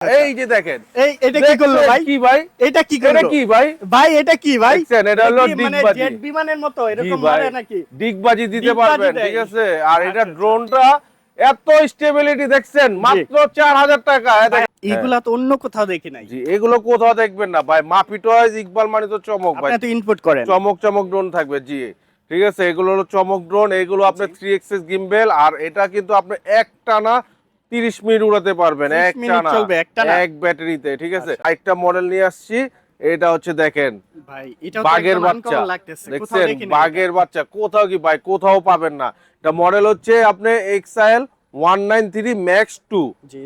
এই যে দেখেন। এই এটা কি করল ভাই? কি ভাই? এটা কি করল? কি ভাই? ভাই এটা কি ভাই? এটা হলো মানে ডিগবাজি। জেট বিমানের মতো? এরকম মারে নাকি? ডিগবাজি দিতে পারবেন ঠিক আছে? আর এটা আচ্ছা, ড্রোনটা এত স্টেবিলিটি দেখছেন? মাত্র চার হাজার টাকা এই দেখেন। এইগুলা তো অন্য কোথাও দেখি নাই। জি এগুলো কোথাও দেখবেন না ভাই। মাপি ইকবাল মানে তো চমক ভাই। আপনি তো ইনপুট করেন। চমক চমক ড্রোন থাকবে জি। ঠিক আছে? এগুলো হলো চমক ড্রোন এগুলো আপনার থ্রি এক্সেস গিম্বেল আর এটা কিন্তু আপনি এক টানা তিরিশ মিনিট উড়াতে পারবেন। 30 এক ব্যাটারিতে ঠিক আছে? আচ্ছা। একটা মডেল নিয়ে আসছি এটা হচ্ছে দেখেন। বাঘের বাচ্চা। কোথাও দেখছেন? দেখি বাঘের বাচ্চা কোথাও কি ভাই কোথাও পাবেন না। এটা মডেল হচ্ছে আপনি exile one nine three max two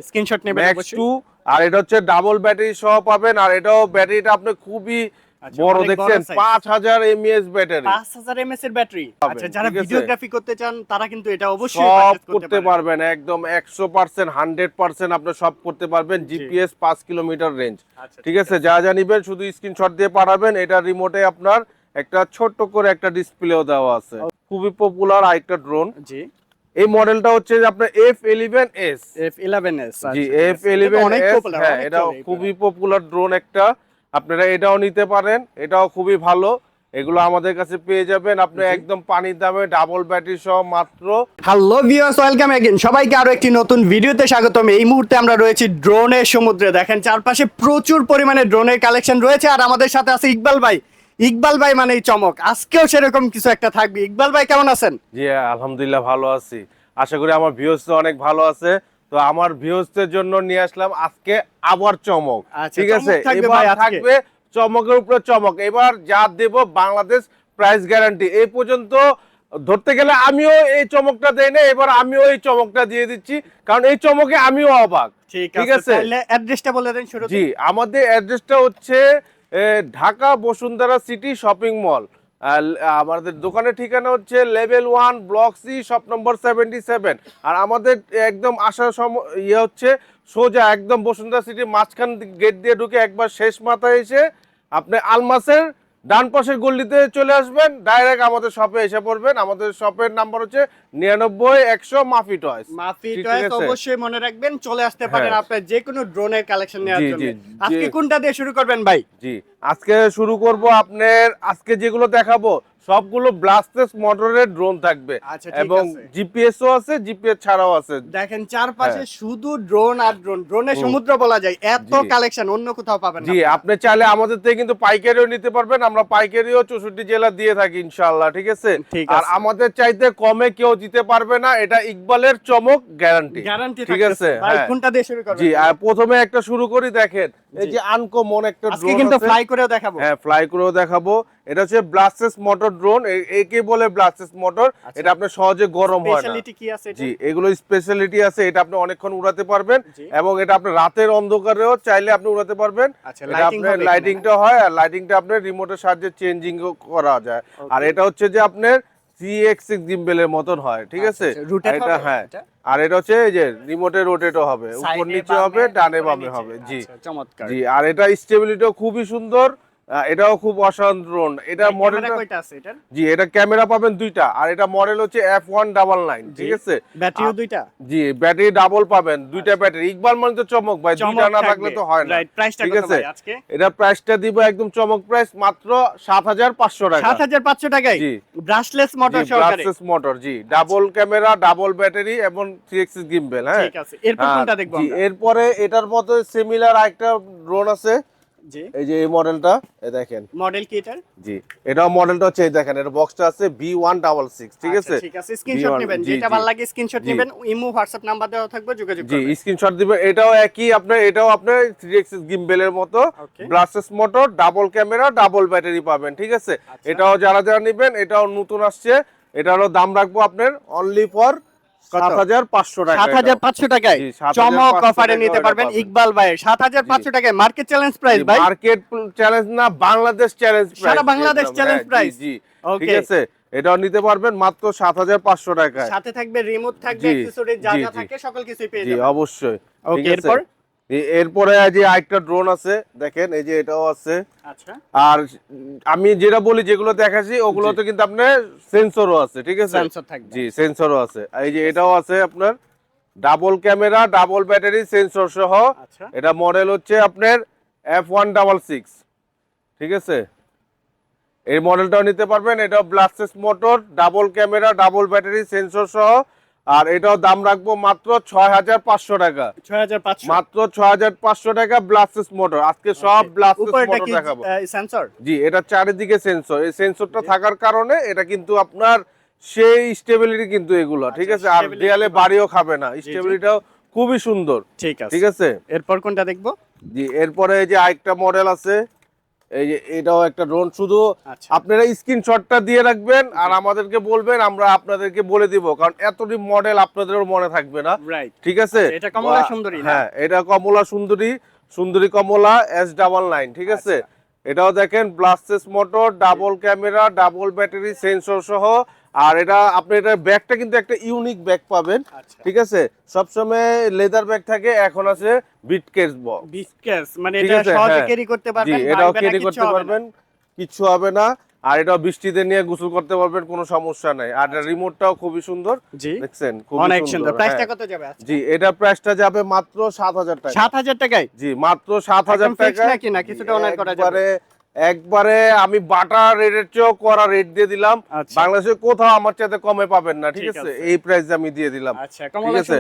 screenshot নেবেন ম্যাক্স টু আর এটা হচ্ছে ডাবল ব্যাটারি সহ পাবেন। আর এটাও ব্যাটারিটা আপনি খুবই আচ্ছা, বড় দেখছেন size। পাঁচ হাজার এমএএস ব্যাটারি 5000 এমএস এর ব্যাটারি আচ্ছা যারা ভিডিওগ্রাফি করতে চান তারা কিন্তু এটা অবশ্যই সব করতে পারবেন একদম একশো পার্সেন্ট হান্ড্রেড পার্সেন্ট আপনি সব করতে পারবেন জিপিএস পাঁচ কিলোমিটার রেঞ্জ আচ্ছা, ঠিক আছে যা যা নিবেন শুধু স্ক্রিনশট দিয়ে পাঠাবেন এটা রিমোটে আপনার একটা ছোট্ট করে একটা ডিসপ্লেও দেওয়া আছে। খুবই পপুলার আরেকটা ড্রোন জি। এই মডেলটা হচ্ছে আপনার এফ ইলেভেন এস F11s জি আচ্ছা, এফ ঠিক আছে। ইলেভেন এটা অনেক এস পপুলার হ্যাঁ এটা খুবই পপুলার ড্রোন একটা। আপনারা এটাও নিতে পারেন এটাও খুবই ভালো। এগুলো আমাদের কাছে পেয়ে যাবেন। আপনি একদম পানির দামে ডাবল ব্যাটারি সহ মাত্র। হ্যালো ভিউয়ার্স ওয়েলকাম এগেইন সবাইকে আরও একটি নতুন ভিডিওতে স্বাগতম। এই মুহূর্তে আমরা রয়েছি ড্রোনের সমুদ্রে। দেখেন চারপাশে প্রচুর পরিমাণে ড্রোনের কালেকশন রয়েছে। আর আমাদের সাথে আছে ইকবাল ভাই। ইকবাল ভাই মানে চমক। আজকেও সেরকম কিছু একটা থাকবে। ইকবাল ভাই কেমন আছেন? জি আলহামদুলিল্লাহ ভালো আছি। আশা করি আমার ভিউজ অনেক ভালো আছে। তো আমার ভিউজদের জন্য নিয়ে আসলাম আজকে আবার চমক। আচ্ছা, ঠিক আছে? এবার থাকবে চমকের উপরে চমক। এবার যা দেব বাংলাদেশ প্রাইস গ্যারান্টি। এই পর্যন্ত ধরতে গেলে আমিও এই চমকটা দেই না এবার আমিও এই চমকটা দিয়ে দিচ্ছি। কারণ এই চমকে আমিও অবাক। ঠিক আছে অ্যাড্রেসটা বলে দেন শুরু জি আমাদের অ্যাড্রেসটা হচ্ছে Dhaka Bashundhara city shopping mall আমাদের দোকানের ঠিকানা হচ্ছে level one block C, shop number seventy seven. আর আমাদের একদম আসার সময় ইয়ে হচ্ছে সোজা একদম বসুন্ধরা সিটির মাঝখান গেট দিয়ে ঢুকে একবার শেষ মাথায় এসে আপনি আলমাসের ডান পাশের গল্লিতে চলে আসবেন ডাইরেক্ট আমাদের শপে এসে পড়বেন। আমাদের শপের নাম্বার হচ্ছে নিরানব্বই একশো মাফি টয়েস মাফি টয়েস অবশ্যই মনে রাখবেন চলে আসতে পারেন হ্যাঁ। আপনার যে কোনো ড্রোনের কালেকশন নেওয়ার জন্য। আজকে কোনটা দিয়ে শুরু করবেন ভাই? জি আজকে শুরু করব আপনার আজকে যেগুলো দেখাবো সবগুলো ব্লাস্টেস মোটরের ড্রোন থাকবে। আচ্ছা, এবং আছে। জিপিএসও আছে জিপিএস ছাড়াও আছে। দেখেন চারপাশে হ্যাঁ। শুধু ড্রোন আর ড্রোন ড্রোনের সমুদ্র বলা যায়। এত কালেকশন অন্য কোথাও পাবেন না জি আপনি চাইলে আমাদের থেকে কিন্তু পাইকারিও নিতে পারবেন। আমরা পাইকারিও চৌষট্টি জেলা দিয়ে থাকি ইনশাআল্লাহ ঠিক আছে? আর আমাদের চাইতে কমে কেউ দিতে পারবে না। এটা ইকবালের চমক গ্যারান্টি গ্যারান্টি ঠিক আছে? ভাই হ্যাঁ। কোনটা দিয়ে শুরু করবেন? জি প্রথমে একটা শুরু করি দেখেন। এই। যে আনকমন একটা আজকে ড্রোন কিন্তু ফ্লাই করেও দেখাবো। হ্যাঁ ফ্লাই করেও দেখাবো। এটা হচ্ছে ব্লাস্টেস মোটর ড্রোন একে বলে ব্লাস্টেস মোটর আচ্ছা। এটা আপনার সহজে গরম হয় না। জি এগুলো স্পেশালিটি আছে এটা আপনি অনেকক্ষণ উড়াতে পারবেন এবং এটা আপনি রাতের অন্ধকারেও চাইলে আপনি উড়াতে পারবেন। আচ্ছা, এটা আপনার লাইটিংটা হয় আর লাইটিংটা আপনার রিমোটের সাহায্যে চেঞ্জিং করা যায়। আর এটা হচ্ছে যে আপনার সিএক্স গিম্বেলের মতন হয় ঠিক আচ্ছা, আছে? আর এটা হ্যাঁ। আর এটা হচ্ছে এই যে রিমোটে রোটেটও হবে উপর নিচে হবে ডানে বামে হবে জি। চমৎকার। জি আর এটা স্টেবিলিটিও খুবই সুন্দর। এটাও খুব অসাধারণ এটা মডেলটা কয়টা আছে এটার? জি এটা ক্যামেরা পাবেন দুইটা। আর এটা মডেল হচ্ছে এফ ওয়ান ডাবল নাইন ঠিক আছে? ব্যাটারিও দুইটা? জি ব্যাটারি ডাবল পাবেন দুইটা ব্যাটারি ইকবাল মানে তো চমক ভাই দুইটা না থাকলে তো হয় না। রাইট প্রাইসটা ঠিক কত আছে? ভাই আজকে? এটা প্রাইসটা দিব একদম চমক প্রাইস মাত্র সাত হাজার পাঁচশো টাকা। 7500 টাকায়? জি। ব্রাশলেস মোটর সহকারে? মোটর জি। ডাবল ক্যামেরা ডাবল ব্যাটারি এবং থ্রি এক্সিস গিম্বেল হ্যাঁ? ঠিক আছে। এরপর কোনটা দেখব জি, আমরা? এরপরে এটার মতো সিমিলার আরেকটা ড্রোন আছে। জি। এই যে এই মডেলটা দেখেন। মডেল কি এটার? জি এটাও মডেলটা হচ্ছে এই দেখেন এটা বক্সটা আছে বি ওয়ান ডাবল সিক্স ঠিক আচ্ছা, আছে? ঠিক আছে। স্ক্রিনশট নেবেন যেটা ভালো লাগে স্ক্রিনশট নেবেন ইমো হোয়াটসঅ্যাপ নাম্বার দেওয়া থাকবে যোগাযোগ জি করবেন। স্ক্রিনশট দিবেন এটাও একই আপনার এটাও আপনার থ্রি এক্সিস গিম্বেলের মতো. Brushless motor double camera double battery পাবেন ঠিক আছে? আচ্ছা। এটাও যারা যারা নেবেন এটাও নতুন আসছে এটারও দাম রাখব আপনার অনলি ফর টাকায় চমক অফারে নিতে পারবেন ইকবাল টাকায় মার্কেট চ্যালেঞ্জ প্রাইস ভাই। মার্কেট চ্যালেঞ্জ না বাংলাদেশ চ্যালেঞ্জ সারা বাংলাদেশ চ্যালেঞ্জ price। জি ঠিক আছে এটাও নিতে পারবেন মাত্র সাত হাজার পাঁচশো টাকায়। সাথে থাকবে রিমোট থাকবে যা যা থাকে সকল কিছুই পেয়ে যাবেন। অবশ্যই এরপর? এরপরে যে আরেকটা ড্রোন আছে দেখেন এই যে এটাও আছে। আচ্ছা। আর আমি যেটা বলি যেগুলো দেখাচ্ছি ওগুলোতে কিন্তু আপনার সেন্সরও আছে ঠিক আছে? জি সেন্সরও আছে। এই যে এটাও আছে আপনার double camera double battery sensor সহ। আচ্ছা। এটা মডেল হচ্ছে আপনার এফ ওয়ান ডাবল সিক্স ঠিক আছে? এই মডেলটাও নিতে পারবেন এটা brushless motor double camera double battery sensor সহ। আর এটাও দাম রাখব মাত্র ছয় হাজার পাঁচশো টাকা। মাত্র ছয় হাজার পাঁচশো টাকা ব্লাস্টেস মোটর আজকে সব ব্লাস্টেস মোটর দেখাবো। সেন্সর জি এটা চারিদিকে সেন্সর এই সেন্সরটা থাকার কারণে এটা কিন্তু আপনার সেই স্টেবিলিটি কিন্তু এগুলো ঠিক আছে? আর দেয়ালে বাড়িও খাবে না। জি। স্টেবিলিটিটাও খুবই সুন্দর ঠিক আছে। ঠিক আছে? এরপর কোনটা দেখব? জি এরপরে এই যে আরেকটা মডেল আছে। এই যে এটাও একটা ড্রোন শুধু আচ্ছা। আপনারা স্ক্রিনশটটা দিয়ে রাখবেন আর আমাদেরকে বলবেন আমরা আপনাদেরকে বলে দিব কারণ এতটি মডেল আপনাদেরও মনে থাকবে না। ঠিক আছে? আচ্ছা, এটা কমলা সুন্দরী হ্যাঁ এটা কমলা সুন্দরী সুন্দরী কমলা এস ডাবল নাইন ঠিক আছে? আচ্ছা। এটাও দেখেন brushless motor double camera double battery sensor সহ আর এটা আপনি এটা ব্যাগটা কিন্তু একটা ইউনিক ব্যাগ পাবেন আচ্ছা। ঠিক আছে? সবসময় লেদার ব্যাগ থাকে এখন আছে বিট কেস বক্স বিস্কেটস মানে এটা সহজে। ক্যারি করতে পারবেন এটাও ক্যারি করতে পারবেন কিচ্ছু হবে না। আর এটাও বৃষ্টিতে নিয়ে গোসল করতে পারবেন কোনো সমস্যা নাই। আর রিমোটটাও খুবই সুন্দর জি। দেখছেন? অনেক সুন্দর প্রাইসটা হ্যাঁ। কত যাবে জি এটা প্রাইসটা যাবে মাত্র সাত হাজার টাকা। সাত হাজার টাকায়? জি মাত্র সাত হাজার একদম fixed টাকা নাকি না? কিছুটা অনার করা যাবে? একবারে আমি বাটার রেটের চেয়েও করা রেট দিয়ে দিলাম। আচ্ছা। বাংলাদেশে কোথাও আমার চাইতে কমে পাবেন না ঠিক ঠিক আছে। এই প্রাইস আমি দিয়ে দিলাম। আচ্ছা কমলা আছে?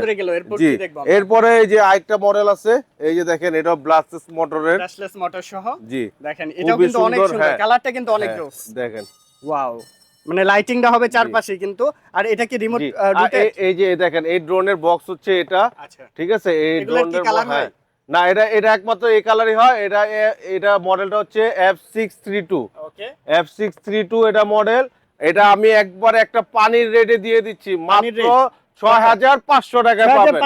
জি? এরপরে এই যে আরেকটা মডেল আছে এই যে দেখেন এটা ব্লাস্টেস মোটরের ব্রাশলেস মোটর সহ? জি। দেখেন খুবই কিন্তু অনেক সুন্দর, সুন্দর। হ্যাঁ। কালারটা কিন্তু অনেক হ্যাঁ, জোস দেখেন। ওয়াও মানে লাইটিংটা হবে চারপাশে কিন্তু। আর এটা কি রিমোট এই যে দেখেন এই ড্রোনের বক্স হচ্ছে এটা। আচ্ছা। ঠিক আছে? এই ড্রোনের colour হ্যাঁ। হয়? না এটা এটা একমাত্র এই কালারই হয় এটা এটা মডেলটা হচ্ছে F six three two okay F six three two এটা মডেল এটা আমি একবার একটা পানির রেটে দিয়ে দিচ্ছি মাত্র? ছয় হাজার পাঁচশো টাকায় পাবেন।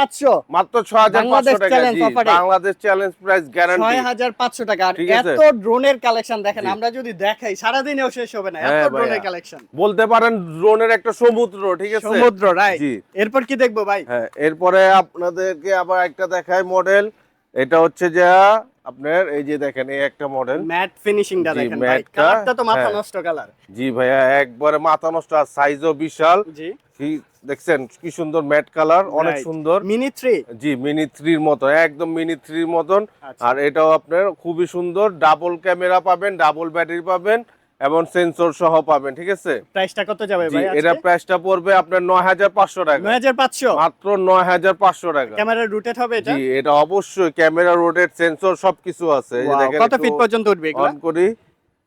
মাত্র ছয় হাজার পাঁচশো টাকা জি বাংলাদেশ চ্যালেঞ্জ প্রাইস গ্যারান্টি ছয় হাজার পাঁচশো টাকা। আর ঠিক আছে। এত ড্রোনের কালেকশন দেখেন আমরা যদি দেখাই সারাদিনেও শেষ হবে না এত হ্যাঁ, ড্রোনের কালেকশন বলতে পারেন ড্রোনের একটা সমুদ্র ঠিক আছে? সমুদ্র রাইট জি। এরপর কি দেখব ভাই? হ্যাঁ এরপরে আপনাদেরকে আবার একটা দেখাই মডেল এটা হচ্ছে যে আপনার এই যে দেখেন এই একটা মডেল ম্যাট ফিনিশিংটা দেখেন ভাই। কালারটা তো মাথা হ্যাঁ। নষ্ট কালার। জি ভাইয়া একবারে মাথা নষ্ট আর সাইজও বিশাল। জি। কি দেখছেন কি সুন্দর ম্যাট কালার অনেক সুন্দর। মিনি থ্রি জি মিনি থ্রির মতো একদম মিনি থ্রির মতন। আচ্ছা। আর এটাও আপনার খুবই সুন্দর ডাবল ক্যামেরা পাবেন ডাবল ব্যাটারি পাবেন। এবং সেন্সর সহ পাবেন ঠিক আছে? প্রাইসটা কত যাবে ভাই এটা প্রাইসটা পড়বে আপনার নয় হাজার পাঁচশো টাকা। নয় হাজার পাঁচশো? মাত্র নয় হাজার পাঁচশো টাকা। ক্যামেরা রোটেট হবে এটা? জি এটা অবশ্যই। ক্যামেরা রোটেট সেন্সর সবকিছু আছে। এই দেখেন কত ফিট পর্যন্ত উঠবে এগুলো? অন করি।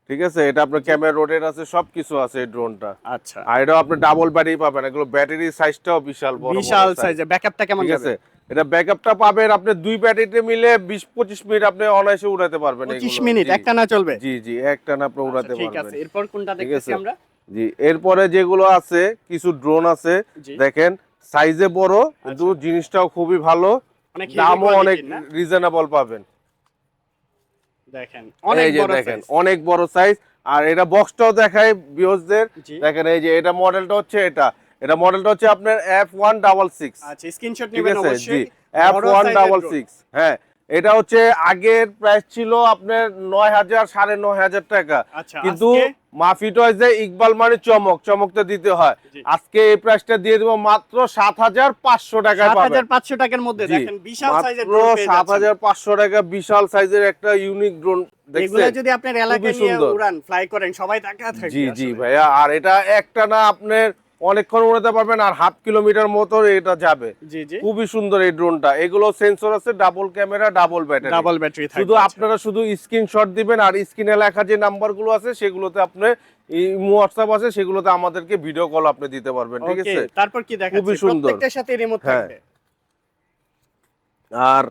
ঠিক আছে? এটা আপনার ক্যামেরা রোটেট আছে সবকিছু আছে এই ড্রোনটা আচ্ছা। আর এটাও আপনি ডাবল ব্যাটারি পাবেন। এগুলো ব্যাটারি সাইজটাও বিশাল বড় বিশাল। সাইজে ব্যাকআপটা কেমন ঠিক আছে? এটা ব্যাকআপটা পাবেন আপনি দুই ব্যাটারিতে মিলে 20 25 মিনিট আপনি অনায়াসে উড়াতে পারবেন 25 এগুলো। মিনিট একটা না চলবে? জি জি একটা না আপনি উড়াতে আচ্ছা, ঠিক আছে। পারবেন এরপর কোনটা দেখতেছি। আমরা? জি এরপরে যেগুলো আছে কিছু ড্রোন আছে দেখেন সাইজে বড় কিন্তু জিনিসটাও খুবই ভালো। দামও অনেক? রিজনেবল পাবেন। দেখেন অনেক এই যে দেখেন অনেক বড় সাইজ আর এটা বক্সটাও দেখায় বিয়সদের জি। দেখেন এই যে এটা মডেলটা হচ্ছে এটা। এটা মডেলটা হচ্ছে আপনার এফ ওয়ান ডাবল সিক্স আচ্ছা স্ক্রিনশট নেবেন অবশ্যই। এফ ওয়ান ডাবল সিক্স হ্যাঁ। এটা হচ্ছে আগের প্রাইস ছিল আপনার নয় হাজার সাড়ে নয় হাজার টাকা। আচ্ছা কিন্তু মাফি টয়েজে ইকবাল মানে চমক চমকটা দিতে হয়। আজকে এই প্রাইসটা দিয়ে দেবো মাত্র সাত হাজার পাঁচশো টাকায় পাবেন। 7500 টাকার মধ্যে মাত্র সাত হাজার পাঁচশো টাকা বিশাল সাইজের একটা ইউনিক ড্রোন এগুলো যদি আপনার এলাকায় নিয়ে উড়ান ফ্লাই করেন সবাই জি ভাইয়া আর এটা একটা না আপনার অনেকক্ষণ উড়াতে পারবেন আর হাফ কিলোমিটার মতো এটা যাবে। খুবই সুন্দর এই ড্রোনটা এগুলো সেন্সর আছে double camera double battery double battery শুধু আপনারা শুধু স্ক্রিনশট দিবেন আর স্ক্রিনে লেখা যে নাম্বারগুলো আছে সেগুলোতে আপনি হোয়াটসঅ্যাপ আছে সেগুলোতে আমাদেরকে ভিডিও কল আপনি দিতে পারবেন ঠিক আছে? তারপর কি দেখাচ্ছি? খুবই সুন্দর। প্রত্যেকটার সাথে রিমোট। থাকবে। আর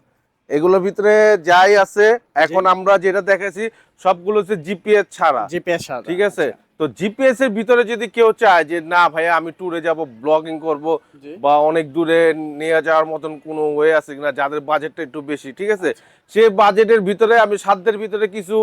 এগুলোর ভিতরে যাই আছে এখন আমরা যেটা দেখেছি সবগুলো হচ্ছে জিপিএস ছাড়া। জিপিএস ঠিক আছে? তো জিপিএস এর ভিতরে যদি কেউ চায় যে না ভাইয়া আমি ট্যুরে যাব ব্লগিং করব বা অনেক দূরে নিয়ে যাওয়ার মতন কোনো ওয়ে আছে কিনা যাদের বাজেটটা একটু বেশি ঠিক আছে? সে বাজেটের ভিতরে আমি সাধ্যের ভিতরে কিছু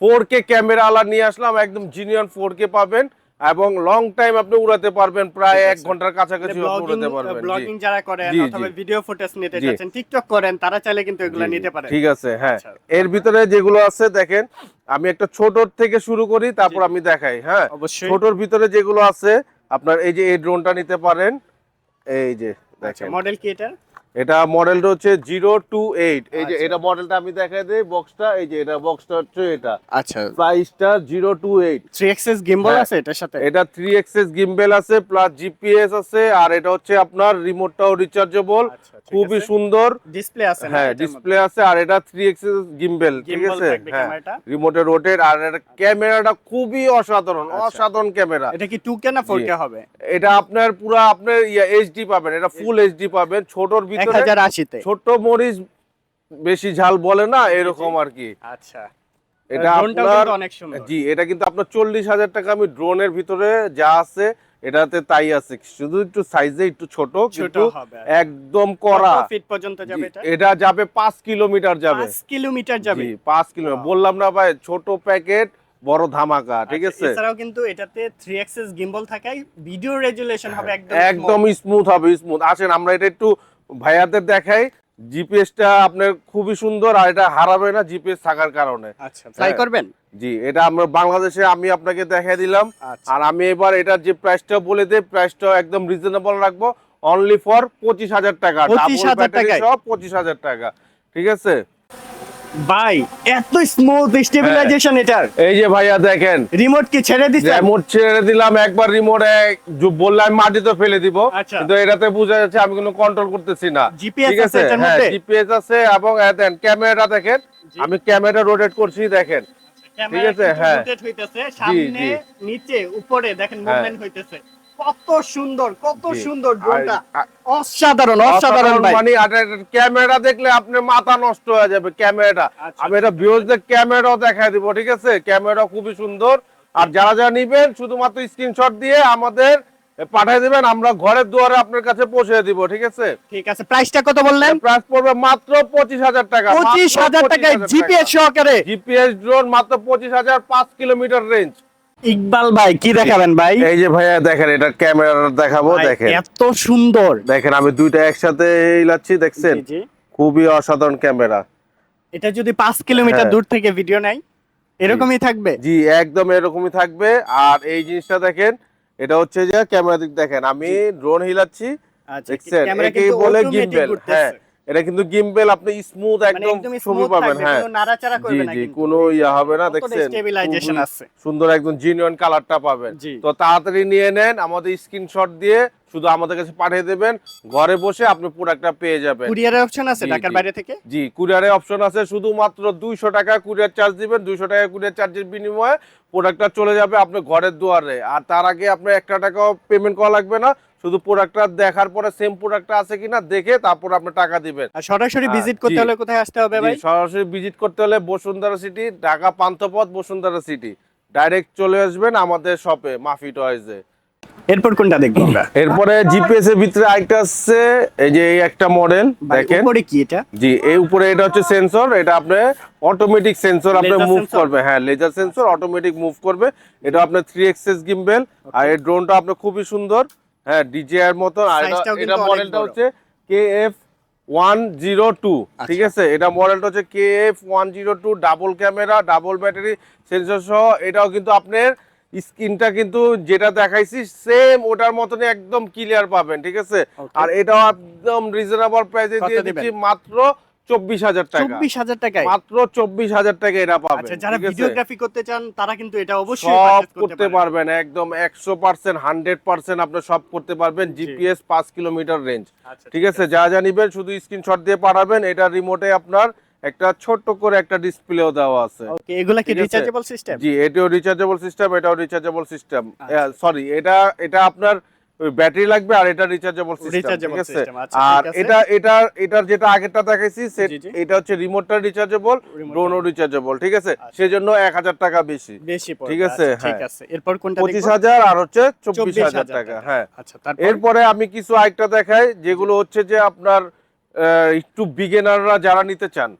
ফোর কে ক্যামেরা আলা নিয়ে আসলাম একদম জিনিয়ন ফোর কে পাবেন। এবং লং টাইম আপনি উড়াতে পারবেন প্রায় এক ঘণ্টার কাছাকাছি উড়াতে পারবেন ব্লগিং যারা করেন অথবা ভিডিও ফুটেজ নিতে। চাচ্ছেন টিকটক করেন তারা চাইলে কিন্তু এগুলো। নিতে পারেন। ঠিক আছে হ্যাঁ। আচ্ছা। এর ভিতরে যেগুলো আছে দেখেন আমি একটা ছোটর থেকে শুরু করি তারপর আমি দেখাই হ্যাঁ। ছোটর ভিতরে যেগুলো আছে আপনার এই যে এই ড্রোনটা নিতে পারেন এই যে আচ্ছা দেখেন। মডেল কি এটা? এটা মডেলটা হচ্ছে জিরো টু এইট। এই যে আচ্ছা। এটা মডেলটা আমি দেখাই দিই বক্সটা এই যে এটা বক্সটা হচ্ছে এটা। আচ্ছা। প্রাইসটা zero two eight. Three axis gimbal. আছে এটার সাথে? এটা থ্রি এক্সেস গিম্বেল আছে প্লাস জিপিএস আছে আর এটা হচ্ছে আপনার রিমোটটাও রিচার্জেবল আচ্ছা, খুবই সুন্দর। ডিসপ্লে আছে হ্যাঁ ডিসপ্লে আছে আর এটা থ্রি এক্সেস গিম্বেল ঠিক আছে? হ্যাঁ? রিমোটে রোটেট আর এটা ক্যামেরাটা খুবই অসাধারণ আচ্ছা। অসাধারণ ক্যামেরা এটা কি 2K না 4K কে হবে? এটা আপনার পুরো আপনার এইচডি পাবেন এটা ফুল এইচডি পাবেন ছোটর ভিতরে 1080 তে ছোট মরিচ বেশি ঝাল বলে না এরকম আর কি। আচ্ছা। এটা আপনার জি এটা কিন্তু আপনার চল্লিশ হাজার টাকা আমি ড্রোনের ভিতরে যা আছে এটাতে তাই আছে। শুধু একটু সাইজে একটু ছোট কিন্তু একদম করা ফিট পর্যন্ত যাবে এটা? এটা যাবে পাঁচ কিলোমিটার যাবে। 5 কিলোমিটার যাবে? জি পাঁচ কিলোমিটার। বললাম না ভাই ছোট প্যাকেট বড় ধামাকা ঠিক আচ্ছা, আছে? এছাড়াও কিন্তু এটাতে 3 এক্সেস গিম্বল থাকায় ভিডিও রেজুলেশন হবে একদম একদম স্মুথ হবে স্মুথ আসেন আমরা এটা একটু ভাইয়াদের দেখাই জিপিএসটা আপনার খুবই সুন্দর আর এটা হারাবে না জিপিএস থাকার কারণে। আচ্ছা ট্রাই হ্যাঁ। করবেন? জি এটা আমরা বাংলাদেশে আমি আপনাকে দেখাই দিলাম। আচ্ছা। আর আমি এবার এটার যে প্রাইসটা বলে দেই প্রাইসটা একদম রিজনেবল রাখব। অনলি ফর পঁচিশ হাজার টাকা। 25,000 ডাবল ব্যাটারি টাকায়? পঁচিশ হাজার টাকা। ঠিক আছে? ভাই এত স্মুথ স্টেবিলাইজেশন এটার। এই যে ভাইয়া দেখেন। রিমোট কি ছেড়ে দিছেন রিমোট ছেড়ে দিলাম একবার রিমোট বললাম মাটিতে ফেলে দিব। আচ্ছা। কিন্তু এটাতে বোঝা যাচ্ছে আমি কোনো কন্ট্রোল করতেছি না। ঠিক আছে এটার হ্যাঁ মধ্যে? জিপিএস আছে এবং এই দেন ক্যামেরাটা দেখেন। আমি ক্যামেরা রোটেট করছি দেখেন। ক্যামেরা আছে, হ্যাঁ। rotate হইতেছে। সামনে নিচে উপরে দেখেন হ্যাঁ। মুভমেন্ট হইতেছে। কত সুন্দর কত সুন্দর ড্রোনটা। অসাধারণ অসাধারণ মানে ক্যামেরা দেখলে আপনার মাথা নষ্ট হয়ে যাবে ক্যামেরাটা। আচ্ছা, আমি এটা ভিউজদের ক্যামেরাও দেখাই দিব ঠিক আছে? ক্যামেরা খুবই সুন্দর। আর যারা যারা নিবেন শুধুমাত্র স্ক্রিনশট দিয়ে আমাদের পাঠিয়ে দিবেন আমরা ঘরের দুয়ারে আপনার কাছে পৌঁছে দিব ঠিক আছে? ঠিক আছে প্রাইসটা কত বললেন? প্রাইস পড়বে মাত্র পঁচিশ হাজার টাকা পঁচিশ হাজার টাকায় জিপিএস সহকারে। জিপিএস ড্রোন মাত্র পঁচিশ হাজার পাঁচ কিলোমিটার রেঞ্জ ইকবাল ভাই কি দেখাবেন ভাই? এই যে ভাইয়া দেখেন এটা ক্যামেরা দেখাবো দেখেন। এত সুন্দর। দেখেন আমি দুইটা একসাথে হিলাচ্ছি দেখছেন। খুবই অসাধারণ ক্যামেরা। এটা যদি পাঁচ কিলোমিটার হ্যাঁ। দূর থেকে ভিডিও নেয় এরকমই থাকবে? জি একদম এরকমই থাকবে। আর এই জিনিসটা দেখেন এটা হচ্ছে যে ক্যামেরা দিক দেখেন আমি ড্রোন হিলাচ্ছি আচ্ছা দেখছেন? ক্যামেরা একেই বলে গিম্বেল হ্যাঁ। এটা কিন্তু গিম্বেল আপনি স্মুথ মানে একদম ছবি পাবেন হ্যাঁ। নাড়াচাড়া করবে না জি কোনো ইয়া হবে না দেখছেন? খুবই আছে। সুন্দর একদম জিনিয়ন কালারটা পাবেন। তো তাড়াতাড়ি নিয়ে নেন আমাদের স্ক্রিনশট দিয়ে শুধু আমাদের কাছে পাঠিয়ে দেবেন। ঘরে বসে আপনি প্রোডাক্টটা পেয়ে যাবেন। কুরিয়ারের অপশন আছে ঢাকার বাইরে থেকে? জি কুরিয়ারে অপশন আছে শুধুমাত্র দুইশো টাকা কুরিয়ার চার্জ দিবেন দুইশো টাকা কুরিয়ার চার্জের বিনিময়ে প্রোডাক্টটা চলে যাবে আপনার ঘরের দুয়ারে। আর তার আগে আপনার একটা টাকাও পেমেন্ট করা লাগবে না শুধু প্রোডাক্টটা দেখার পরে সেম প্রোডাক্টটা আছে কিনা দেখে তারপর আপনি টাকা দিবেন। আর সরাসরি হ্যাঁ, ভিজিট করতে হলে কোথায় আসতে হবে ভাই? সরাসরি ভিজিট করতে হলে Bashundhara city Dhaka Panthapath Bashundhara city direct চলে আসবেন আমাদের শপে মাফি টয়েজে এরপর কোনটা দেখব আমরা? এরপরে জিপিএস এর ভিতরে আরেকটা আসছে এই যে এই একটা মডেল দেখেন। উপরে কি এটা? জি এই উপরে এটা হচ্ছে সেন্সর এটা আপনি অটোমেটিক সেন্সর আপনি মুভ করবে। হ্যাঁ লেজার সেন্সর অটোমেটিক মুভ করবে। এটা আপনার থ্রি এক্সেস গিম্বেল আর এই ড্রোনটা আপনার খুবই সুন্দর। হ্যাঁ ডিজে এর মতন আর এটা মডেলটা হচ্ছে K F one zero two ঠিক। আছে? এটা মডেলটা হচ্ছে K F one zero two double camera double battery sensor সহ। এটাও কিন্তু আপনার স্ক্রিনটা কিন্তু যেটা দেখাইছি সেম ওটার মতনই একদম ক্লিয়ার পাবেন ঠিক আছে? আর এটাও একদম রিজনেবল প্রাইসে দিয়ে দিচ্ছি মাত্র চব্বিশ হাজার টাকা। চব্বিশ হাজার টাকায়? মাত্র চব্বিশ হাজার টাকা এটা পাবেন আচ্ছা যারা ভিডিওগ্রাফি করতে চান তারা কিন্তু এটা অবশ্যই সব করতে পারবেন একদম একশো পার্সেন্ট হান্ড্রেড পার্সেন্ট আপনি সব করতে পারবেন জিপিএস পাঁচ কিলোমিটার রেঞ্জ আচ্ছা, ঠিক আছে? যা যা নিবেন শুধু স্ক্রিনশট দিয়ে পাঠাবেন এটা রিমোটে আপনার একটা ছোট্ট করে একটা ডিসপ্লেও দেওয়া আছে। ওকে এগুলা কি রিচার্জেবল সিস্টেম জি এটাও রিচার্জেবল সিস্টেম এটাও রিচার্জেবল সিস্টেম। সরি এটা এটা আপনার ব্যাটারি লাগবে আর এটা রিচার্জেবল সিস্টেম ঠিক আছে? আচ্ছা, আর এটা এটা এটার যেটা আগেরটা দেখাইছি। এটা হচ্ছে রিমোটটা রিচার্জেবল ড্রোনও রিচার্জেবল ঠিক আছে? সেজন্য এক হাজার টাকা বেশি। বেশি ঠিক আছে, আচ্ছা, ঠিক হ্যাঁ। আছে। এরপর কোনটা পঁচিশ দেখব? হাজার আর হচ্ছে চব্বিশ 24,000 হাজার টাকা হ্যাঁ। আচ্ছা তারপর? এরপরে আমি কিছু আরেকটা দেখাই যেগুলো হচ্ছে যে আপনার একটু বিগিনাররা যারা নিতে চান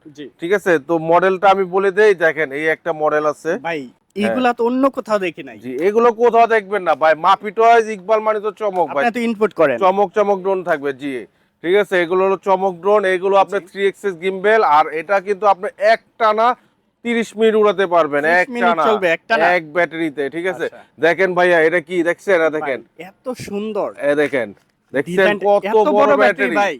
ঠিক আছে? তো মডেলটা আমি বলে দেই দেখেন এই একটা মডেল আছে। ভাই এইগুলা তো অন্য কোথাও দেখি নাই। জি এগুলো কোথাও দেখবেন না। ভাই মাপি ইকবাল মানে তো চমক ভাই। আপনি তো ইনপুট করেন। চমক চমক ড্রোন থাকবে জি। ঠিক আছে এগুলো হলো চমক ড্রোন এগুলো আপনার থ্রি এক্সেস গিম্বেল আর এটা কিন্তু আপনি এক টানা তিরিশ মিনিট উড়াতে পারবেন এক টানা এক ব্যাটারিতে ঠিক আছে? আচ্ছা। দেখেন ভাইয়া এটা কি? দেখছেন? দেখেন। এত সুন্দর। দেখেন। দেখছেন কত বড় ব্যাটারি ভাই।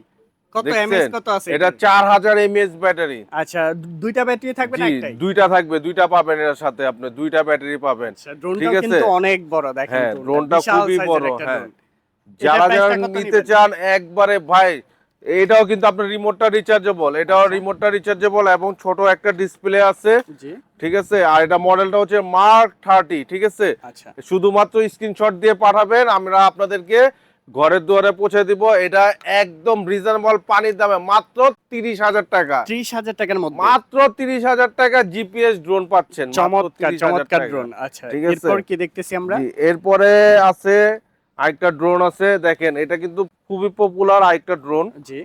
কত? এমএস কত আছে এটা এখানে? চার হাজার এমএএচ ব্যাটারি আচ্ছা দুইটা ব্যাটারি থাকবে না একটাই দুইটা থাকবে দুইটা পাবেন এর সাথে আপনি দুইটা ব্যাটারি পাবেন আচ্ছা ড্রোনটা ঠিক আছে? কিন্তু অনেক বড় দেখেন হ্যাঁ, ড্রোনটা ড্রোনটা খুবই বড়, হ্যাঁ। যারা যারা নিতে চান একবারে ভাই এটাও কিন্তু আপনার রিমোটটা রিচার্জেবল এটাও আচ্ছা। রিমোটটা রিচার্জেবল এবং ছোট একটা ডিসপ্লে আছে ঠিক আছে আর এটা মডেলটা হচ্ছে মার্ক থার্টি ঠিক আছে আচ্ছা শুধুমাত্র স্ক্রিনশট দিয়ে পাঠাবেন আমরা আপনাদেরকে ঘরের দুয়ারে পৌঁছে দিব এটা একদম রিজনেবল পানির দামে মাত্র তিরিশ হাজার টাকা। ত্রিশ হাজার টাকার মধ্যে। মাত্র তিরিশ হাজার টাকা জিপিএস ড্রোন পাচ্ছেন চমৎকার চমৎকার ড্রোন আচ্ছা। ঠিক আছে? এরপর কি দেখতেছি আমরা? এরপরে আছে আরেকটা ড্রোন আছে দেখেন এটা কিন্তু খুবই পপুলার আরেকটা ড্রোন জি।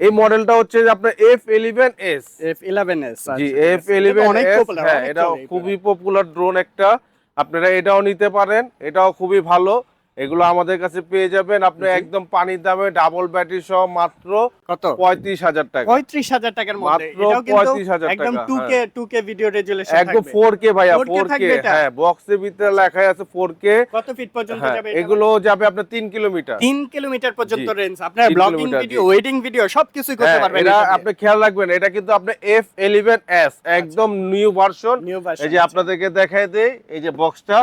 এই মডেলটা হচ্ছে আপনার F eleven S F eleven S জি এফ ইলেভেন এস হ্যাঁ এটা খুবই পপুলার ড্রোন একটা। আপনারা এটাও নিতে পারেন এটাও খুবই ভালো। এগুলো আমাদের কাছে পেয়ে যাবেন। আপনি একদম পানির দামে ডাবল ব্যাটারি সহ মাত্র কত? পঁয়ত্রিশ হাজার টাকা। পঁয়ত্রিশ হাজার টাকার মধ্যে। এটাও কিন্তু একদম two K two K video resolution একদম ফোর কে ভাইয়া 4K ফোর কে হ্যাঁ বক্সের ভিতরে লেখাই আছে ফোর কে কত ফিট পর্যন্ত হ্যাঁ যাবে এগুলো যাবে আপনার তিন কিলোমিটার। তিন কিলোমিটার পর্যন্ত রেঞ্জ আপনার ব্লগিং ভিডিও ওয়েডিং ভিডিও সবকিছুই করতে হ্যাঁ, পারবেন এটা আপনি খেয়াল রাখবেন এটা কিন্তু আপনার এফ ইলেভেন এস একদম নিউ ভার্সন এই যে আপনাদেরকে দেখাই দেই এই যে বক্সটা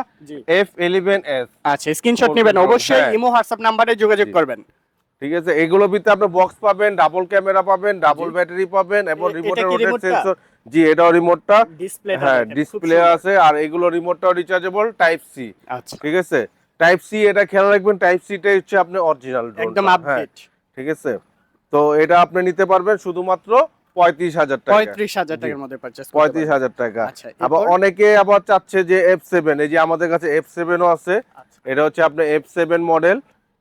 এফ ইলেভেন এস আচ্ছা স্ক্রিনশট নেবেন। অবশ্যই হ্যাঁ। ইমো হোয়াটসঅ্যাপ নাম্বারে যোগাযোগ করবেন। ঠিক আছে? এগুলোর ভিতরে আপনি বক্স পাবেন ডাবল ক্যামেরা পাবেন ডাবল ব্যাটারি পাবেন এবং রিমোটের রোটেট সেন্সর জি এটাও রিমোটটা ডিসপ্লে হ্যাঁ ডিসপ্লে আছে আর এগুলো রিমোটটাও রিচার্জেবল টাইপ সি আচ্ছা। ঠিক আছে? টাইপ সি এটা খেয়াল রাখবেন টাইপ সি সিটাই হচ্ছে আপনি অরিজিনাল একদম আপডেট ঠিক আছে? তো এটা আপনি নিতে পারবেন শুধুমাত্র পঁয়ত্রিশ হাজার টাকা। পঁয়ত্রিশ হাজার টাকার মধ্যে পঁয়ত্রিশ হাজার টাকা। আচ্ছা, আবার অনেকে আবার চাচ্ছে যে এফ সেভেন এই যে আমাদের কাছে এফ সেভেনও আছে। আচ্ছা। এটা হচ্ছে আপনার এফ সেভেন মডেল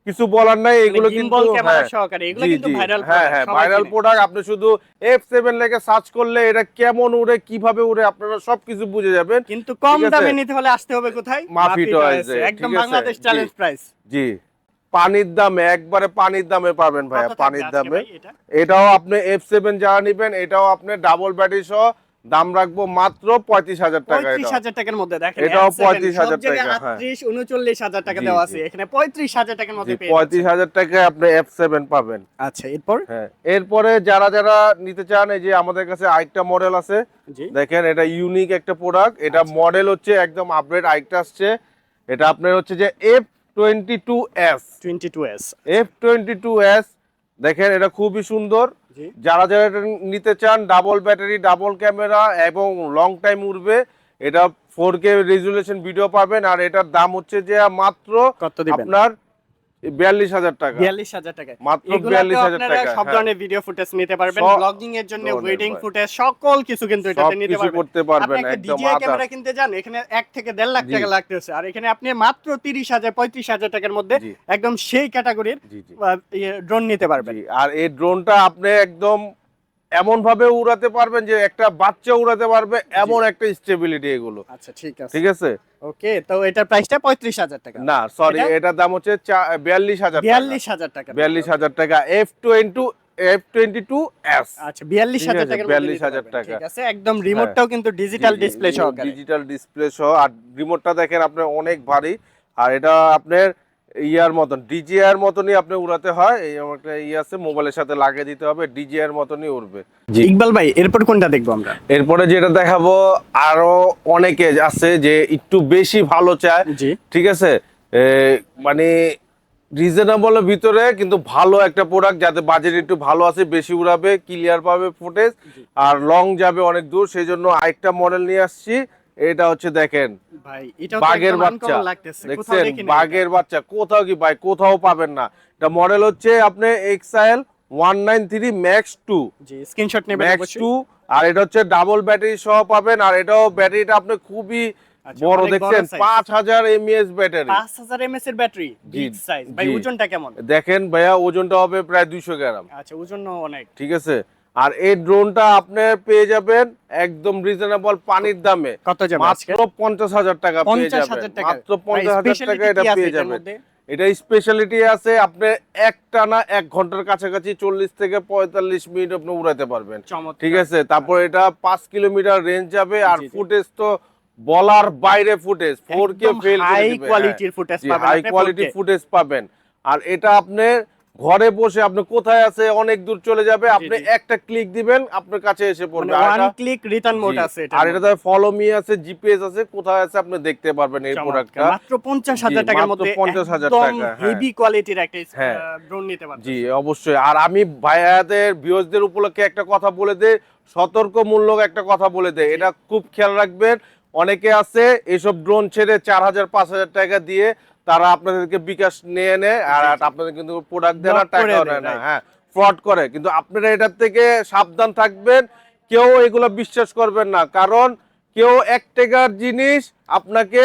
কিছু বলার নাই এগুলো কিন্তু হ্যাঁ, সহকারে এগুলো কিন্তু ভাইরাল হ্যাঁ হ্যাঁ ভাইরাল প্রোডাক্ট আপনি শুধু এফ সেভেন লেগে সার্চ করলে এটা কেমন উড়ে কীভাবে উড়ে আপনারা সবকিছু বুঝে যাবেন। কিন্তু কম দামে নিতে হলে আসতে হবে কোথায়? মাফি। টয়েসে, একদম বাংলাদেশ। চ্যালেঞ্জ প্রাইস জি। পানির দামে একবারে পানির দামে পাবেন ভাইয়া পানির দামে। এটাও আপনি এফ সেভেন যারা নিবেন এটাও আপনি ডাবল ব্যাটারি সহ দাম রাখব মাত্র পঁয়ত্রিশ হাজার টাকা পঁয়ত্রিশ হাজার টাকার মধ্যে দেখেন এটাও S7 35,000 সব জায়গায় টাকা, হ্যাঁ। 38, 39 হাজার টাকা দেওয়া আছে এখানে পঁয়ত্রিশ হাজার টাকার মধ্যে পঁয়ত্রিশ হাজার টাকায় আপনি এফ সেভেন পাবেন। আচ্ছা এরপর? হ্যাঁ এরপরে যারা যারা নিতে চান এই যে আমাদের কাছে আরেকটা মডেল আছে দেখেন এটা ইউনিক একটা প্রোডাক্ট এটা আচ্ছা। মডেল হচ্ছে একদম আপডেট আরেকটা আসছে এটা আপনার হচ্ছে যে F twenty two S twenty two S F twenty two S দেখেন এটা খুবই সুন্দর। যারা যারা এটা নিতে চান ডাবল ব্যাটারি ডাবল ক্যামেরা এবং লং টাইম উঠবে এটা ফোর কে রেজুলেশন ভিডিও পাবেন। আর এটার দাম হচ্ছে যে মাত্র আপনার বিয়াল্লিশ হাজার টাকা। বিয়াল্লিশ হাজার টাকা মাত্র 42,000 আপনারা টাকা, সব হ্যাঁ। ধরনের ভিডিও ফুটেজ নিতে পারবেন ব্লগিং এর জন্য ওয়েডিং ফুটেজ সকল কিছু কিন্তু এটাতে নিতে পারবেন। করতে আপনি পারবেন একদম ডিজিআই ক্যামেরা কিনতে যান এখানে এক থেকে দেড় লাখ টাকা লাগতেছে। আর এখানে আপনি মাত্র তিরিশ হাজার পঁয়ত্রিশ হাজার টাকার মধ্যে একদম সেই ক্যাটাগরির ড্রোন নিতে পারবেন। আর এই ড্রোনটা আপনি একদম এমন ভাবে উড়াতে পারবেন যে একটা বাচ্চা উড়াতে পারবে এমন একটা স্টেবিলিটি এগুলো। আচ্ছা ঠিক আছে। ঠিক আছে? ওকে তো এটার প্রাইসটা পঁয়ত্রিশ হাজার টাকা। না সরি এটার দাম হচ্ছে বিয়াল্লিশ হাজার বিয়াল্লিশ হাজার টাকা। বিয়াল্লিশ হাজার টাকা F twenty F twenty two S আচ্ছা বিয়াল্লিশ হাজার টাকা বিয়াল্লিশ হাজার টাকা। ঠিক আছে একদম রিমোটটাও কিন্তু ডিজিটাল ডিসপ্লে ডিজিটাল ডিসপ্লে সহ আর রিমোটটা দেখেন আপনার অনেক ভারী। আর এটা আপনার ইয়ার মতন ডিজিআর মতনই আপনি উড়াতে হয়। এই আমার একটা ইয়ে আছে মোবাইলের সাথে লাগিয়ে দিতে হবে ডিজিআর মতনই উড়বে। জি। ইকবাল ভাই এরপর কোনটা দেখব আমরা? এরপরে যেটা দেখাবো আরও অনেকে আছে যে একটু বেশি ভালো চায়। জি। ঠিক আছে? মানে রিজনেবলের ভিতরে কিন্তু ভালো একটা প্রোডাক্ট যাতে বাজেট একটু ভালো আছে বেশি উড়াবে ক্লিয়ার পাবে ফুটেজ আর লং যাবে অনেক দূর সেই জন্য আরেকটা মডেল নিয়ে আসছি। এটা হচ্ছে দেখেন বাঘের বাচ্চা। দেখছেন? বাঘের বাচ্চা কোথাও কি ভাই কোথাও পাবেন না। এটা মডেল হচ্ছে আপনি exile one nine three max two screenshot নেবেন ম্যাক্স টু আর এটা হচ্ছে ডাবল ব্যাটারি সহ পাবেন আর এটাও ব্যাটারিটা আপনি খুবই আচ্ছা, বড় দেখছেন? size। পাঁচ হাজার এমএএস ব্যাটারি পাঁচ হাজার এমএস এর ব্যাটারি বিগ সাইজ ভাই ওজনটা কেমন? দেখেন ভাইয়া ওজনটা হবে প্রায় দুইশো গ্রাম। আচ্ছা ওজন অনেক। ঠিক আছে? আর এই ড্রোনটা আপনি পেয়ে যাবেন একদম রিজনেবল পানির দামে। কত মাত্র পঞ্চাশ হাজার টাকা পেয়ে যাবেন। মাত্র পঞ্চাশ হাজার টাকা এটা পেয়ে যাবেন। এটা স্পেশালিটি আছে আপনি এক টানা এক ঘণ্টার কাছাকাছি চল্লিশ থেকে পঁয়তাল্লিশ মিনিট আপনি উড়াতে পারবেন। ঠিক আছে? তারপর এটা পাঁচ কিলোমিটার রেঞ্জ যাবে আর। ফুটেজ তো বলার বাইরে footage four K fail high কোয়ালিটির ফুটেজ পাবেন হাই কোয়ালিটি ফুটেজ পাবেন। আর এটা আপনি ঘরে বসে আপনি কোথায় আছে অনেক দূর চলে যাবে আপনি একটা ক্লিক দিবেন আপনার কাছে এসে পড়বে। আর ওয়ান ক্লিক রিটার্ন মোড আছে এটা। আর এটাতে ফলো মি আছে জিপিএস আছে কোথায় আছে আপনি দেখতে পারবেন এই প্রোডাক্টটা মাত্র পঞ্চাশ হাজার জি, টাকার মধ্যে 50,000 টাকা, হ্যাঁ। হেভি কোয়ালিটির একটা হ্যাঁ। ড্রোন নিতে পারবেন জি অবশ্যই। আর আমি ভাইয়াদের ভিউজদের উপলক্ষে একটা কথা বলে দেই সতর্কমূলক একটা কথা বলে দেই। এটা খুব খেয়াল রাখবেন অনেকে আছে এসব ড্রোন ছেড়ে চার হাজার পাঁচ হাজার টাকা দিয়ে তারা আপনাদেরকে বিকাশ নিয়ে নেয় আর। আপনাদের কিন্তু প্রোডাক্ট দেয় না টাকাও দেয়, নেয় না হ্যাঁ ফ্রড করে। কিন্তু আপনারা এটার থেকে সাবধান থাকবেন কেউ এগুলো বিশ্বাস করবেন না। কারণ কেউ এক টাকার জিনিস আপনাকে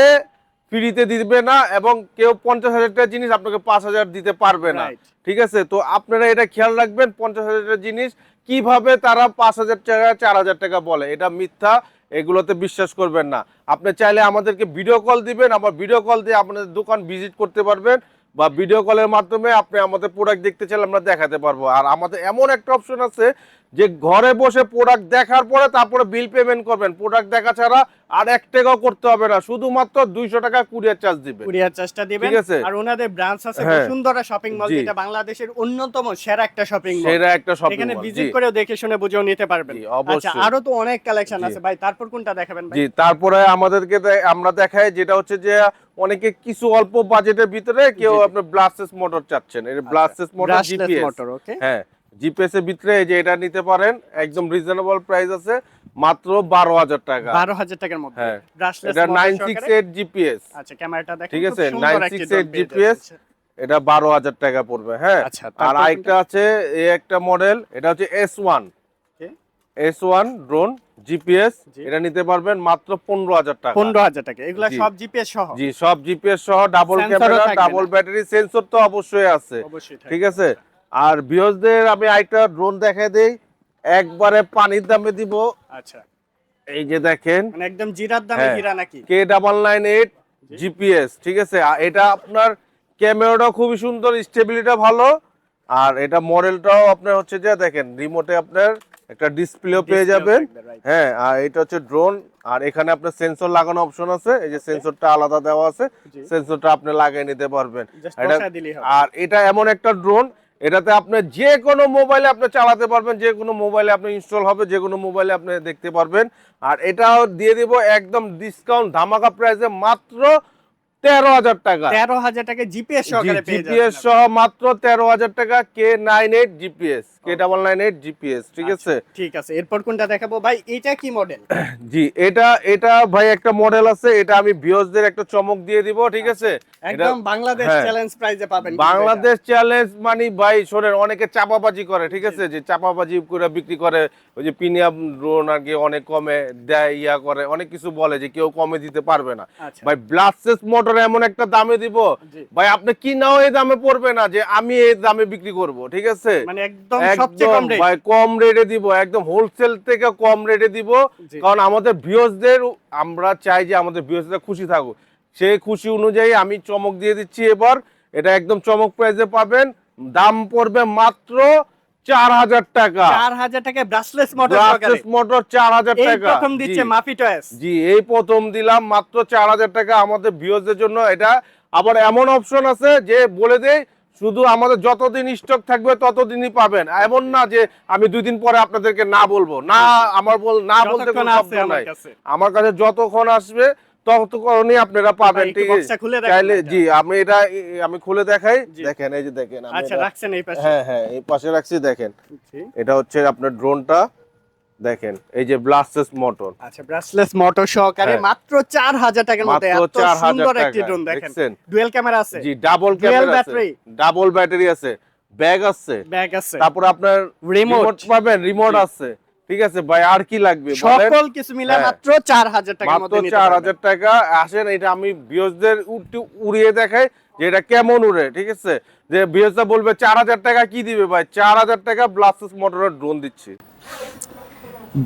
ফ্রিতে দিবে না এবং কেউ পঞ্চাশ হাজার টাকার জিনিস আপনাকে পাঁচ হাজার দিতে পারবে না। ঠিক আছে? তো আপনারা এটা খেয়াল রাখবেন পঞ্চাশ হাজার টাকার জিনিস কীভাবে তারা পাঁচ হাজার টাকা, চার হাজার টাকা বলে? এটা মিথ্যা, এগুলোতে বিশ্বাস করবেন না। আপনি চাইলে আমাদেরকে ভিডিও কল দিবেন, আবার ভিডিও কল দিয়ে আপনাদের দোকান ভিজিট করতে পারবেন, বা ভিডিও কলের মাধ্যমে আপনি আমাদের প্রোডাক্ট দেখতে চাইলে আমরা দেখাতে পারব। আর আমাদের এমন একটা অপশন আছে যে ঘরে বসে প্রোডাক্ট দেখার পরে তারপরে বিল পেমেন্ট করবেন। প্রোডাক্ট দেখা ছাড়া আর এক টাকাও করতে হবে না। শুধুমাত্র দুইশো টাকা কুরিয়ার চার্জ দিবেন। কুরিয়ার চার্জটা দিবেন। ঠিক আছে। আর ওনাদের ব্রাঞ্চ আছে হ্যাঁ। বসুন্ধরা শপিং মল যেটা বাংলাদেশের অন্যতম সেরা একটা শপিং মল সেটা একটা শপিং এখানে ভিজিট জি। করেও দেখে শুনে বুঝেও নিতে পারবেন। আচ্ছা অবশ্যই। আরও তো অনেক কালেকশন আছে। ভাই তারপর কোনটা দেখাবেন ভাই? জি তারপরে আমাদেরকে আমরা দেখাই যেটা হচ্ছে যে অনেকে কিছু অল্প বাজেটের ভিতরে কেউ জি, জি। আপনি ব্লাস্টেস মোটর চাচ্ছেন। এই brushless motor GPS motor okay হ্যাঁ। জিপিএস এর ভিতরে যে এটা নিতে পারেন একদম রিজনেবল প্রাইস আছে মাত্র বারো হাজার টাকা। বারো হাজার টাকার মধ্যে। হ্যাঁ। এটা নাইন সিক্স এইট জিপিএস আচ্ছা ক্যামেরাটা দেখেন ঠিক আছে, সুন্দর একটি 968 drone পেয়ে GPS যাচ্ছে। এটা বারো হাজার টাকা পড়বে হ্যাঁ। আচ্ছা, আর আরেকটা আছে এই একটা মডেল এটা হচ্ছে S one S one drone GPS এটা নিতে পারবেন মাত্র পনেরো হাজার টাকা। পনেরো হাজার টাকা এগুলা। সব জিপিএস সহ? জি সব জিপিএস সহ double camera double battery sensor তো অবশ্যই আছে। অবশ্যই ঠিক আছে? আর বিয়সদের আমি আরেকটা ড্রোন দেখাই দেই। একবারে পানির দামে দিব। আচ্ছা। এই যে দেখেন। মানে একদম জিরার দামে হ্যাঁ। হীরা নাকি? K double nine eight GPS ঠিক আছে? এটা আপনার ক্যামেরাটা খুবই সুন্দর স্টেবিলিটা ভালো। আর এটা মডেলটাও আপনার হচ্ছে যে দেখেন রিমোটে আপনার একটা ডিসপ্লেও পেয়ে যাবেন। হ্যাঁ আর এটা হচ্ছে ড্রোন আর এখানে আপনার সেন্সর লাগানো অপশন আছে। এই যে সেন্সরটা আলাদা দেওয়া আছে। সেন্সরটা আপনি লাগিয়ে নিতে পারবেন। আর এটা এমন একটা ড্রোন এটাতে আপনি যে কোনো মোবাইলে আপনি চালাতে পারবেন, যে কোনো মোবাইলে আপনি ইনস্টল হবে, যে কোনো মোবাইলে আপনি দেখতে পারবেন। আর এটাও দিয়ে দিব একদম ডিসকাউন্ট ধামাকা প্রাইসে মাত্র তেরো হাজার টাকা। তেরো হাজার টাকা জিপিএস সহকারে জিপিএস সহ মাত্র তেরো হাজার টাকা K nine eight GPS K double nine eight GPS ঠিক আছে? আচ্ছা, ঠিক আছে। এরপর কোনটা দেখাবো? ভাই এটা কি মডেল জি এটা এটা ভাই একটা মডেল আছে এটা আমি ভিউজদের একটা চমক দিয়ে দিব ঠিক আছে? একদম বাংলাদেশ। চ্যালেঞ্জ প্রাইজে পাবেন বাংলাদেশ চ্যালেঞ্জ মানে ভাই শোনেন অনেকে চাপাবাজি করে ঠিক আছে? যে চাপাবাজি করে বিক্রি করে ওই যে প্রিমিয়াম ড্রোন আর কি অনেক কমে দেয় ইয়া করে অনেক কিছু বলে যে কেউ কমে দিতে পারবে না। আচ্ছা। ভাই ব্লাস্টেস মোটর এমন একটা দামে দিব। ভাই আপনি কি নাও এই দামে পড়বে না যে আমি এই দামে বিক্রি করব ঠিক আছে? মানে একদম সবচেয়ে কম রেট ভাই কম রেটে দিব একদম হোলসেল থেকে কম রেটে দিব। কারণ আমাদের ভিউজদের আমরা চাই যে আমাদের ভিউজরা খুশি থাকুক। সেই খুশি অনুযায়ী আমি চমক দিয়ে দিচ্ছি এবার। এটা একদম চমক প্রাইসে পাবেন। দাম পড়বে মাত্র চার হাজার টাকা। চার হাজার টাকা ব্রাশলেস মডেল সহকারে মোটর চার হাজার টাকা। প্রথম দিচ্ছে মাফি টয়েস জি এই প্রথম দিলাম মাত্র চার হাজার টাকা আমাদের ভিউজদের জন্য। এটা আবার এমন অপশন আছে যে বলে দেই শুধু আমাদের যতদিন স্টক থাকবে ততদিনই পাবেন। এমন না যে আমি দুই দিন পরে আপনাদেরকে না বলব। না আমার বল না বলতে কোনো নাই। আমার কাছে যতক্ষণ আসবে ততক্ষণই আপনারা পাবেন ভাই, ঠিক আছে? চাইলে জি আমি এটা আমি খুলে দেখাই। দেখেন এই যে দেখেন আচ্ছা রাখছেন এই পাশে। হ্যাঁ হ্যাঁ এই পাশে রাখছি দেখেন। এটা হচ্ছে আপনার ড্রোনটা দেখেন এই যে ব্লাস্টেস মোটর। আচ্ছা ব্রাশলেস মোটর সহকারে হ্যাঁ। মাত্র চার হাজার টাকার মধ্যে এত সুন্দর একটি। ড্রোন দেখেন? ডুয়েল ক্যামেরা আছে। জি ডাবল ক্যামেরা আছে। ডাবল ব্যাটারি আছে। ব্যাগ আছে। ব্যাগ আছে। তারপর আপনার রিমোট পাবেন রিমোট আছে। ঠিক আছে ভাই আর কি লাগবে? সকল কিছু মিলে হ্যাঁ। মাত্র চার হাজার টাকা মাত্র মধ্যে নিতে চার পারবেন। হাজার টাকা। আসেন এটা আমি বিয়সদের উড়িয়ে দেখাই যে এটা কেমন উড়ে ঠিক আছে? যে বিয়সটা বলবে চার হাজার টাকা কি দিবে ভাই? চার হাজার টাকা ব্লাস্টেস মোটরের ড্রোন দিচ্ছি।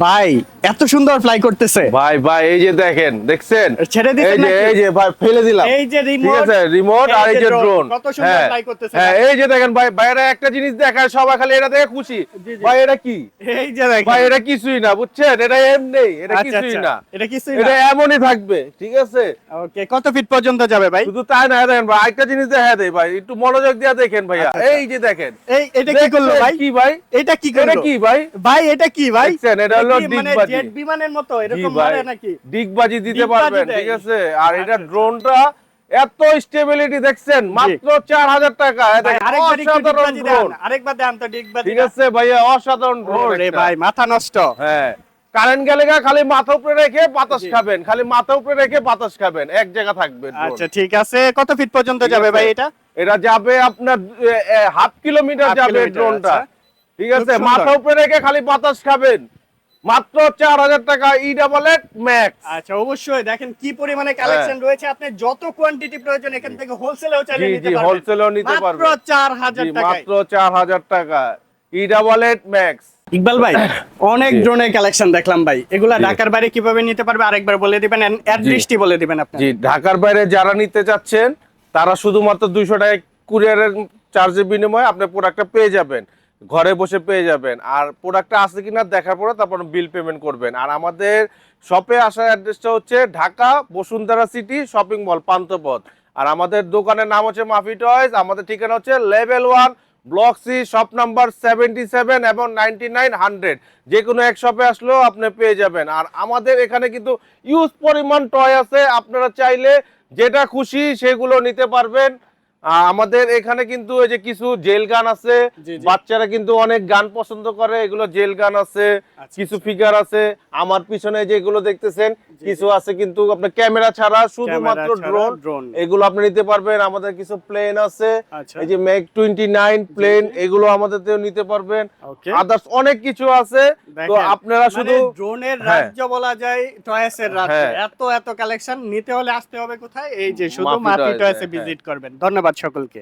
ভাই এত সুন্দর ফ্লাই করতেছে। ভাই ভাই এই যে দেখেন দেখছেন? ছেড়ে এই যে নাকি? এই যে ভাই ফেলে দিলাম। এই যে ঠিক রিমোট আছে রিমোট আর এই যে ড্রোন কত সুন্দর fly করতেছে হ্যাঁ এই যে দেখেন ভাই বাইরে একটা জিনিস দেখায় সবাই খালি এটা দেখে খুশি। ভাই এটা কি? এই যে দেখেন। ভাই এটা কিছুই না বুঝছেন? এটা এমনি এটা আচ্ছা, কিছুই আচ্ছা। না। এটা কিছুই এটা এমনই থাকবে ঠিক আছে? ওকে কত ফিট পর্যন্ত যাবে ভাই? শুধু তাই না দেখেন ভাই একটা জিনিস দেখা দেয় ভাই একটু মনোযোগ দিয়ে দেখেন ভাইয়া। আচ্ছা। এই যে দেখেন। এই এটা কি করল ভাই? কি ভাই? এটা কি এটা কি ভাই? ভাই এটা কি ভাই? দেখছেন, এটা হলো মানে ডিগবাজি। জেট বিমানের মতো এরকম মারে নাকি? ডিগবাজি দিতে পারবেন ঠিক আছে? আর এটা আচ্ছা, ড্রোনটা এত স্টেবিলিটি দেখছেন মাত্র চার হাজার টাকা। এ ভাই দেখেন, আরেকবার একটু অসাধারণ ড্রোন। আরেকবার দেন তো ডিগবাজি ঠিক আছে ভাইয়া অসাধারণ ড্রোন ভাই মাথা নষ্ট। হ্যাঁ। কারেন্ট গেলে খালি মাথা উপরে রেখে বাতাস খাবেন খালি মাথা উপরে রেখে বাতাস খাবেন এক জায়গা থাকবেন আচ্ছা ঠিক আছে। কত ফিট পর্যন্ত যাবে? ভাই এটা? এটা যাবে আপনার হাফ কিলোমিটার যাবে ড্রোনটা। আচ্ছা। ঠিক আছে? মাথা উপরে রেখে খালি বাতাস খাবেন। মাত্র চার হাজার টাকা ই ডাবল এট ম্যাক্স আচ্ছা অবশ্যই দেখেন কি পরিমাণে কালেকশন রয়েছে আপনি যত কোয়ান্টিটি প্রয়োজন এখান থেকে হোলসেলেও চাইলে জি নিতে পারবেন। হোলসেলও নিতে মাত্র পারবেন। 4000 জি টাকায়। মাত্র চার হাজার টাকা। E double eight max Iqbal ভাই অনেক। ড্রোনের কালেকশন দেখলাম ভাই। এগুলা ঢাকার বাইরে কীভাবে নিতে পারবে আরেকবার বলে দিবেন অ্যাড্রেসটি বলে দিবেন আপনি জি ঢাকার বাইরে যারা নিতে চাচ্ছেন তারা শুধুমাত্র দুইশো টাকা কুরিয়ারের চার্জের বিনিময়ে আপনি প্রোডাক্টটা পেয়ে যাবেন। ঘরে বসে পেয়ে যাবেন। আর প্রোডাক্টটা আছে কিনা দেখার পরে তারপর বিল পেমেন্ট করবেন। আর আমাদের শপে আসার অ্যাড্রেসটা হচ্ছে Dhaka Bashundhara city shopping mall Panthapath আর আমাদের দোকানের নাম হচ্ছে মাফি টয়েস আমাদের ঠিকানা হচ্ছে level one block C shop number seventy seven এবং নাইনটি নাইন হান্ড্রেড যে কোনো এক শপে আসলেও আপনি পেয়ে যাবেন। আর আমাদের এখানে কিন্তু ইউজ পরিমাণ টয় আছে। আপনারা চাইলে যেটা খুশি সেগুলো নিতে পারবেন। আমাদের এখানে কিন্তু এই যে কিছু জেল গান আছে। বাচ্চারা কিন্তু অনেক গান পছন্দ করে এগুলো জেল গান আছে আচ্ছা, কিছু ফিগার আছে আমার পিছনে যেগুলো দেখতেছেন কিছু আছে কিন্তু আপনার ক্যামেরা ছাড়া শুধুমাত্র ড্রোন এগুলো আপনি নিতে পারবেন আমাদের কিছু প্লেন আছে আচ্ছা। এই যে মেক টোয়েন্টি নাইন প্লেন এগুলো আমাদের নিতে পারবেন। আদার্স অনেক কিছু আছে তো আপনারা মানে শুধু ড্রোনের হ্যাঁ। রাজ্য বলা যায় টয়েসের রাজ্য। হ্যাঁ। এত এত কালেকশন নিতে হলে আসতে হবে কোথায়? এই যে শুধু মাফি টয়েসে, হ্যাঁ। ভিজিট করবেন। ধন্যবাদ সকলকে